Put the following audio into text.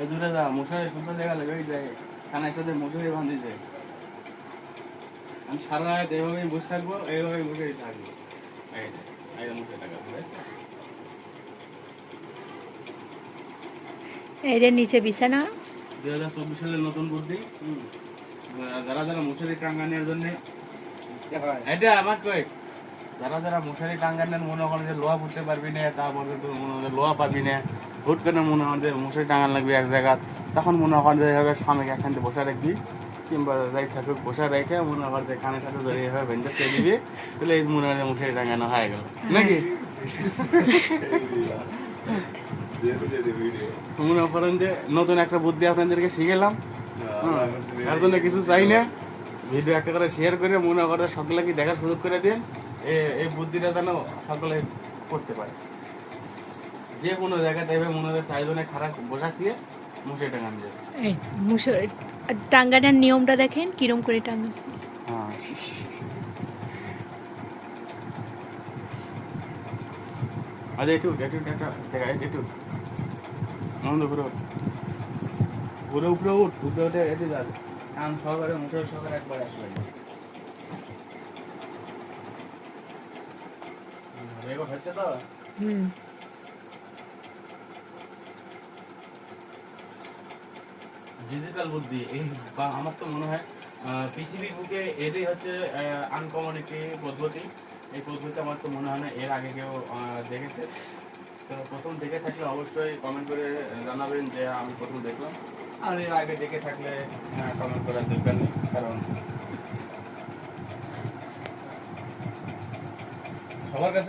এই দূরে যা মশারি সুন্দর জায়গা লাগে ওই যায় খানায় সাথে মশারি বাঁধি যায় আমি সারা রাত এইভাবেই বসে থাকব এইভাবেই মশারি থাকব। নিচে বিছানা। দুই হাজার চব্বিশ সালের নতুন বুদ্ধি। যারা যারা মশারি টাঙ্গানোর জন্য এটা আমার কই? যারা যারা মশারি টাঙ্গানোর মনে করেন যে লোহা পুঁততে পারবি না তারপরে তো মনে হয় যে লোহা পাবি না। হুট করে মনে হয় যে মশারি টাঙান লাগবে এক জায়গা। তখন মনে হয় যে এভাবে স্বামীকে একখান বসে রাখবি, কিংবা যাই থাকুক, বসে রেখে মনে হয় যে কানের সাথে ধরে এভাবে ভেন্ডার চেয়ে দিবি, তাহলে এই মনে হয় যে মশারি টাঙানো হয়ে গেল। নাকি? মনে করেন যে নতুন একটা বুদ্ধি আপনাদেরকে শিখেলাম। তার জন্য কিছু চাই না। ভিডিও একটা করে শেয়ার করে মনে করে সকলে কি দেখার সুযোগ করে দিন। এই বুদ্ধিটা যেন সকলে করতে পারে। যে কোনো জায়গাতে এভাবে মনে হয় চারজনে খারাপ বসা দিয়ে মুখে টাঙান যাবে। এই মুসো টাঙ্গানোর নিয়মটা দেখেন কিরম করে টাঙ্গাচ্ছে হ্যাঁ। আচ্ছা একটু একটু একটা দেখা একটু আনন্দ করো উপরে উপরে উঠ উপরে উঠে এটি যাবে কান সহকারে মুখের সহকারে একবার আসবে। হচ্ছে তো? হুম। ডিজিটাল বুদ্ধি, এই বা- আমার তো মনে হয় পৃথিবীর বুকে এটাই হচ্ছে আনকমন একটি পদ্ধতি। এই পদ্ধতি আমার তো মনে হয় না, এর আগে কেউ দেখেছে। তো প্রথম দেখে থাকলে অবশ্যই কমেন্ট করে জানাবেন যে আমি প্রথম দেখলাম। আর এর আগে দেখে থাকলে কমেন্ট করার দরকার নেই, কারণ সবার কাছে